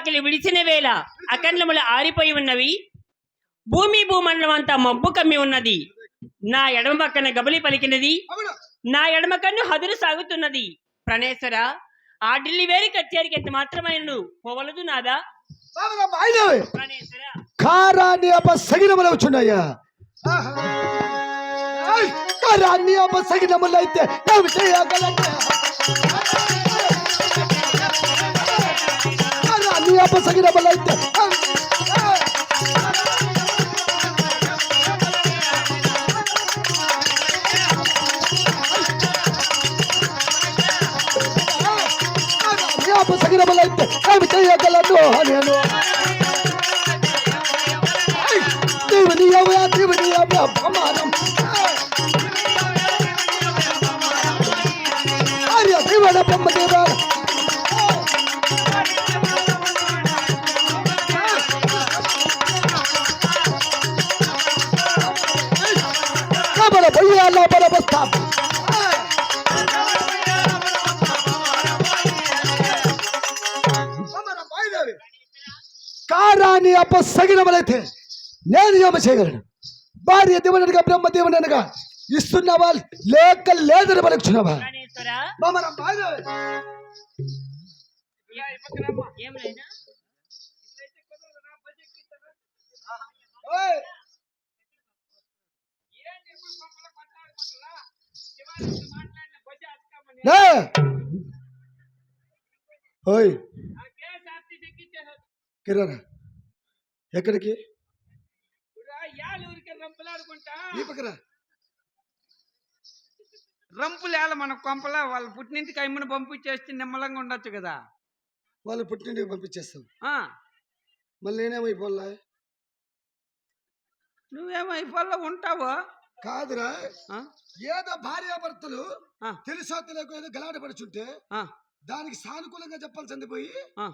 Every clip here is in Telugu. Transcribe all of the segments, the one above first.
వాకిలి విడిచిన వేళ అఖండములు ఆరిపోయి ఉన్నవి. భూమి భూమండలం అంతా మబ్బు కమ్మి ఉన్నది. నా ఎడమ పక్కన గబలి పలికినది. నా ఎడమ కన్ను హదురు సాగుతున్నది. ప్రణేశ్వర ఆ ఢిల్లీ వేరి కచేరికి ఎంత మాత్రమైన పోవలదు నాదా? కారాన్ని అప్ప వచ్చున్నాయా కారాన్ని అప్ప అయితే చేయగలంటే దేవుడ బ్రహ్మ దేవ కబల భయ్యాల బల బస్తా కారాన్ని అప్ప సగినములైతే నేను ఏమ చేయగలను భార్య దేవుడనగా బ్రహ్మ దేవుడనగా ఇస్తున్నావా లేక లేదని పలుకుతున్నావా బాగా ఏం లేనా ఓయ్, లే. ఓయ్ కిరారా ఎక్కడికి ఈ పక్కన రంపులేల మన కొంపలా వాళ్ళ పుట్టినింటికి అమ్మని పంపించేస్తే నిమ్మలంగా ఉండొచ్చు కదా వాళ్ళు పుట్టింటికి పంపించేస్తాం ఆ మళ్ళీ నేనేమైపోలా నువ్వేమో ఈ పొల్ల ఉంటావు కాదురా ఆ? ఏదో భార్యాభర్తలు ఆ. తెలుసో తెలియక ఏదో గలాట పడుచుంటే ఆ, దానికి సానుకూలంగా చెప్పాల్సింది పోయి ఆ.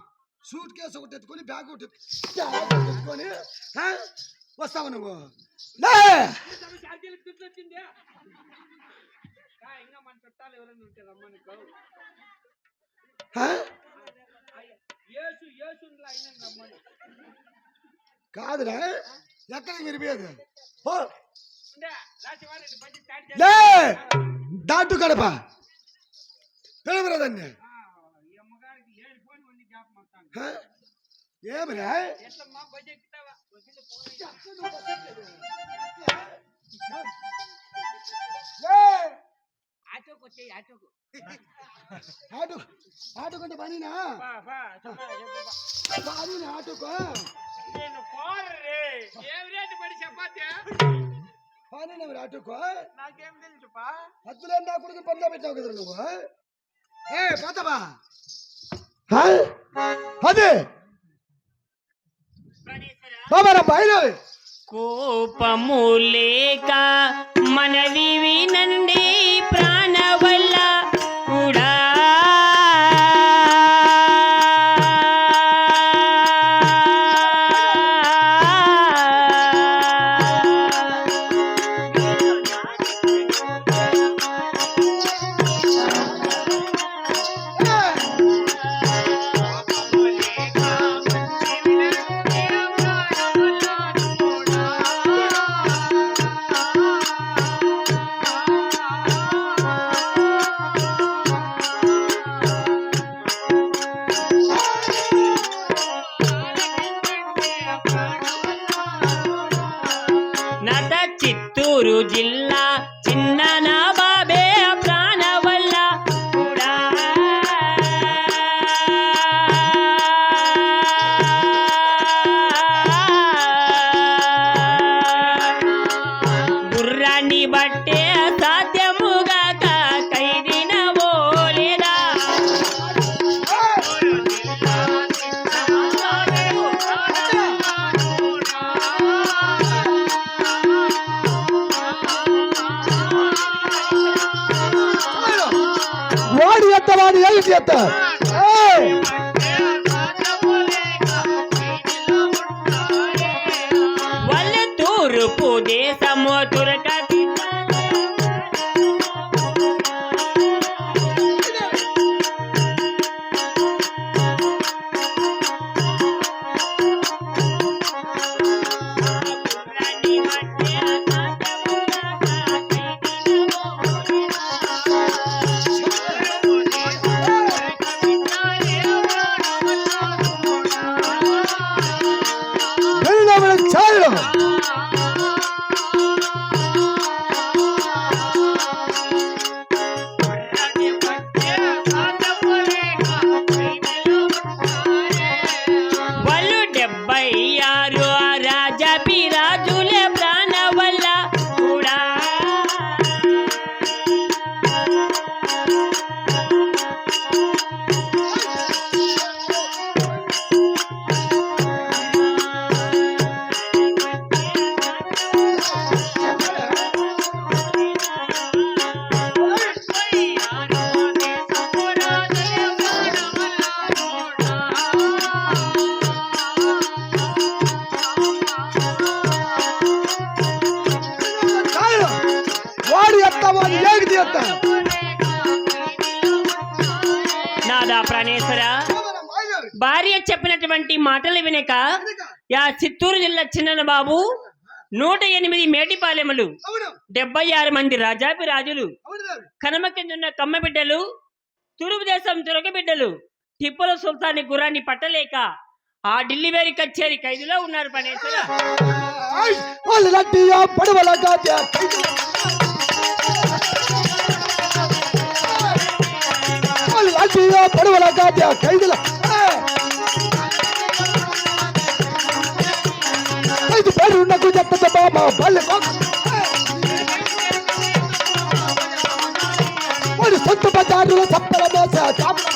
సూట్ కేసు ఒకటి ఎత్తుకొని బ్యాగ్ ఒకటి ఎత్తు- బ్యాగ్ ఒకటి ఎత్తుకొని ఆ? వస్తావు నువ్వు లే! కాదురా ఎక్కడికి మీరు పోయేది పో. ఉండే, రాసివారెడ్డి బండి స్టార్ట్ చేసి- లే దాటు గడప పిలవరా దాన్ని ఆ, ఈ అమ్మగారికి లేని ఫోన్ ఉంది జ్ఞాపకం వస్తాను. ఆ? ఏమిరా ఎట్లమ్మా ఆటోకు. వచ్చేయి ఆటోకు ఆటో ఆటో కంటే పనినా. పనినా ఆటోకో? నేను పోరే ఏం రేటు పడి చెప్పాతే పనినా మరి ఆటోకో? నాకేం తెలుసుపా హద్దులే నా కొడుకు పనిలో పెట్టావు కదా నువ్వు? ఏ పోతావా అదే. కోపము లేక మనవి వినండి. వాడి ఎత్త వాడి చెప్పినటువంటి మాటలు వినక యా చిత్తూరు జిల్లా చిన్న బాబు నూట ఎనిమిది మేటిపాలెములు డెబ్బై ఆరు మంది రాజాపి రాజులు. కనమ కిందున్న కమ్మ బిడ్డలు తూర్పు దేశం తురక బిడ్డలు టిప్పుల సుల్తాని గురాన్ని పట్టలేక ఆ ఢిల్లీ వేరి కచ్చేరి ఖైదులో ఉన్నారు పనేశ్వర పడవల. చెత్త బామ బల్లె కోక. ఏయ్. వాడు సొంత బజారులో చప్పల మోస చాపల.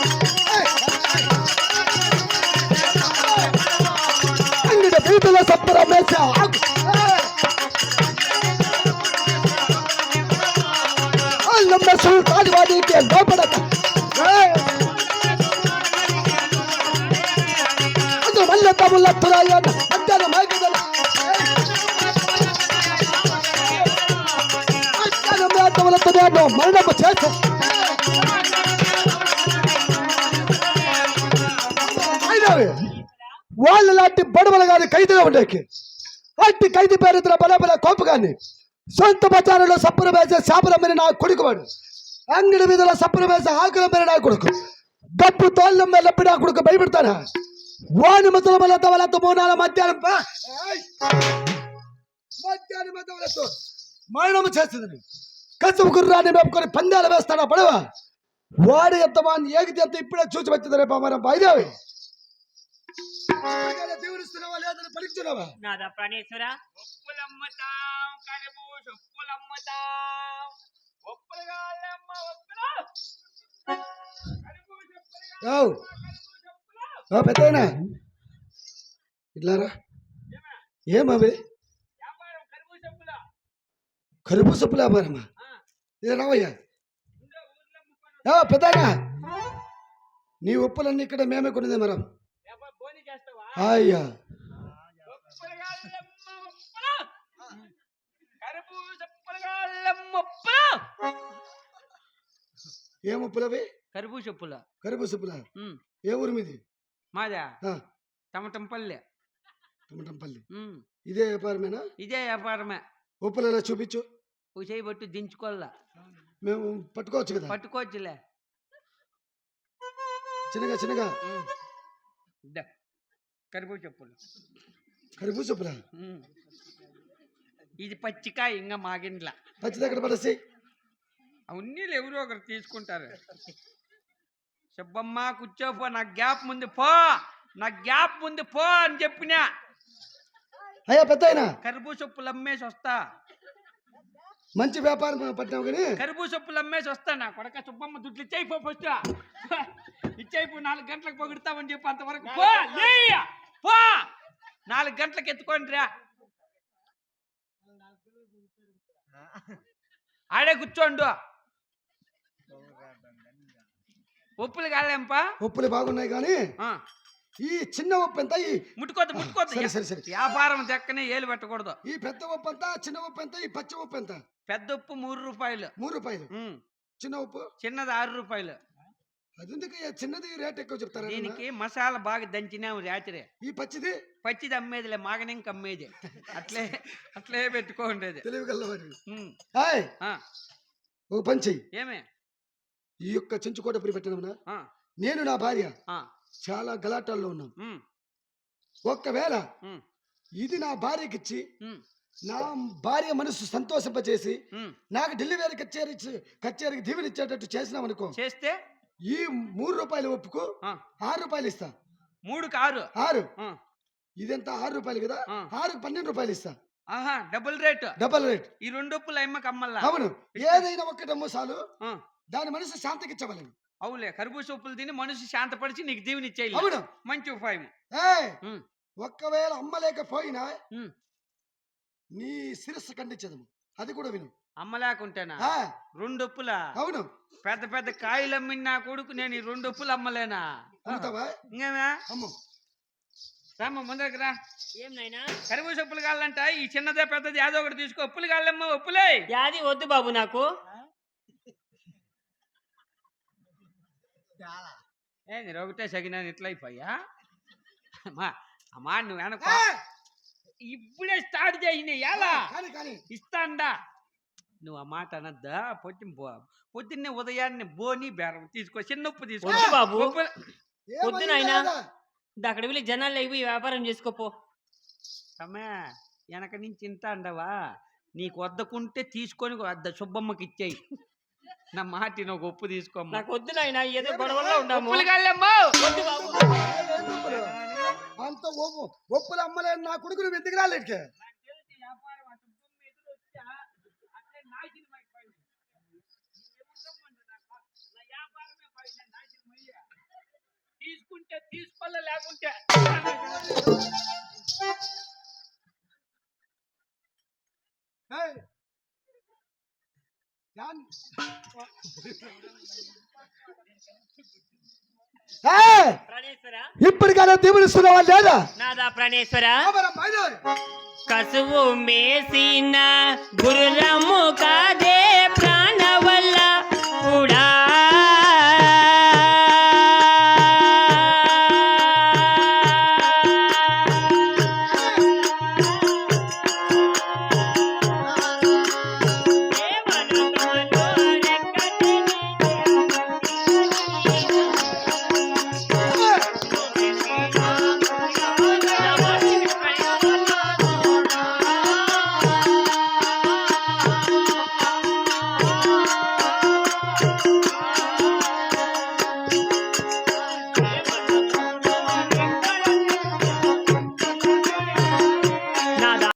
ఏయ్. అంగడి బీదుల సప్పర కానీ ఉండేకి అట్టి ఖైదీ పేరుతున్న బల బల కానీ సొంత బజారులో సప్పులు వేసే చేపల మీద నా కొడుకు వాడు అంగడి మీద సప్పులు వేసే ఆకుల మీద నా కొడుకు. డబ్బు తోళ్ళ మీద లప్పి నా కొడుకు భయపెడతానా? వాని ముసల వల్ల తవలతో మూనాల మధ్యాహ్నం మధ్యాహ్నం తవలతో మరణం చేస్తుంది. కసుపు గుర్రాన్ని మేపుకొని పందాలు వేస్తాడా పడవ? వాడు ఎంత వాడిని ఏగితే ఎంత ఇప్పుడే చూసి వచ్చింది రేపు మనం బయదేవి దేవుడు లేదని పరీక్షిస్తున్నావా నాదా ప్రాణేశ్వర? ఒప్పులు? ఓ పెద్దయినా ఇట్లారా? ఏమవి? కరుపు సొప్పులు వ్యాపారమా? ఇది రావయ్యా. పెద్దయినా నీ ఉప్పులన్నీ ఇక్కడ మేమే కొనేది మరం. వ్యాపారం బోని చేస్తావా? అయ్యా. ఏం ఉప్పులవి కరుబు చెప్పుల. కరుపు సొప్పుల ఏ ఊరు మీది? మాదా? టమటంపల్లి ఉమ్, ఇదే వ్యాపారమేనా? ఇదే వ్యాపారమే. ఉప్పులు ఎలా చూపించు చేయి పట్టు దించుకోవాలా. మేము పట్టుకోవచ్చు కదా? పట్టుకోవచ్చులే. చిన్నగా చిన్నగా. కరుబు చెప్పులు. ఉమ్. ఇది పచ్చికాయ ఇంకా మాగిండ్ల. పచ్చి దగ్గర పడేసి? అవన్నీ ఎవరో ఒకరు తీసుకుంటారు. సుబ్బమ్మ కూర్చోపో నా గ్యాప్ ముందు పో నా గ్యాప్ ముందు పో అని చెప్పినా. అయ్యా పెద్దయినా కరుబు సొప్పులు అమ్మేసి వస్తా. మంచి వ్యాపారం పట్టినావు కానీ. కరుబు సొప్పులు అమ్మేసి వస్తా నా కొడక సుబ్బమ్మ దుడ్లు ఇచ్చేయిపో ఫస్ట్ ఇచ్చేయిపో నాలుగు గంటలకు పొగుడతామని చెప్పి అంతవరకు పో. పో. నాలుగు గంటలకు ఎత్తుకోండి రా. ఆడే కూర్చోండు. ఉప్పులు కాలేంపా? ఉప్పులు బాగున్నాయి కానీ ఈ చిన్న ఉప్పు ఎంత? ఈ ముట్టుకోద్దు ముట్టుకోద్దు సరే సరే వ్యాపారం దక్కనే ఏలు పెట్టకూడదు. ఈ పెద్ద ఉప్పు ఎంత? చిన్న ఉప్పు ఎంత? ఈ పచ్చి ఉప్పు ఎంత? పెద్ద ఉప్పు మూడు రూపాయలు. మూడు రూపాయలు. చిన్న ఉప్పు? చిన్నది ఆరు రూపాయలు. అది ఎందుకు ఈ చిన్నది రేట్ ఎక్కువ చెప్తారా దీనికి మసాలా బాగా దంచినాము రాత్రి. ఈ పచ్చిది? పచ్చిది అమ్మేదిలే మాగనింక అమ్మేది. అట్లే అట్లే పెట్టుకోండేది తెలివి గల్లవాడి ఉమ్, హాయ్! ఒక పని చెయ్యి. ఏమే? ఈ యొక్క చెంచుకోటపురి పెట్టినా ఆ, నేను నా భార్య చాలా గలాటాల్లో ఉన్నాం. ఒక్కవేళ ఇది నా భార్యకిచ్చి ఉమ్, నా భార్య మనసు సంతోషింపచేసి. నాకు ఢిల్లీ వేరే కచేరీ కచేరీకి దీవెనిచ్చేటట్టు చేసినాం అనుకో చేస్తే ఈ మూడు రూపాయలు ఒప్పుకు ఆరు రూపాయలు ఇస్తా. మూడు కారు ఆరు. ఆ, ఇదెంత? ఆరు రూపాయలు కదా? ఆ. ఆరుకు పన్నెండు రూపాయలు ఇస్తా. ఆహా డబుల్ రేట్. Double rate. ఈ రెండు ఉప్పులు అమ్మకి అమ్మల్లా? అవును. ఏదైనా ఒక్కటమ్మో చాలు. ఆ, దాని మనసు శాంతికి ఇచ్చవలను అవులే కర్బూజ ఉప్పులు తిని మనిషి శాంతపరిచి నీకు దీవెని ఇచ్చేయాలి అవును. మంచి ఉపాయం. ఉమ్, ఒక్కవేళ అమ్మలేకపోయినా. నీ శిరస్సు ఖండించదము. అది కూడా విను. అమ్మలేకుంటేనా రెండొప్పులా? అవును. పెద్ద పెద్ద కాయలు అమ్మిన నా కొడుకు నేను ఈ రెండొప్పులు అమ్మలేనా? ఇంకేమే? రామ్మ ముందరికి రా. ఏం నాయనా? కావాలంట. ఈ చిన్నదే పెద్దది యాదో ఒకటి తీసుకో. ఒప్పులు కావాలమ్మా ఒప్పులే. యాది వద్దు బాబు నాకు. ఏ నేను ఒకటే సగినా ఇట్లా అయిపోయా? అమ్మా అమ్మా నువ్వు వెనక ఇప్పుడే స్టార్ట్ చేసినాయి ఎలా? ఇస్తాండా? నువ్వు ఆ మాట అనద్దా? పొద్దున్న పో పొద్దున్నే ఉదయాన్నే బోని బేరం తీసుకో చిన్న ఉప్పు తీసుకో వద్దు బాబు. ఉప్పు- పొద్దున అయినా? అక్కడ వెళ్ళి జనాలు అయిపోయి వ్యాపారం చేసుకోపో. అమ్మా వెనక నుంచి ఇంత అండవా? నీకు వద్దకుంటే తీసుకొని వద్ద సుబ్బమ్మకి ఇచ్చేయి. నా మాట ఒక ఉప్పు తీసుకోమ్మా. నాకు వద్దు నాయనా ఏదో గొడవల్లో ఉండాము ఉప్పులు కాళ్ళమ్మా వద్దు బాబు. ఏ, ఏం ఒప్పులు? అంత ఒప్పు ఒప్పులు అమ్మలేని నా కొడుకు నువ్వు ఎందుకు రాలేట్కే తీసుకుంటే తీసుకోలే లేకుంటే ప్రాణేశ్వర? ఇప్పటికైనా దీవులిస్తున్నావా లేదా? నాదా ప్రాణేశ్వర. కసువు మేసిన గుర్రము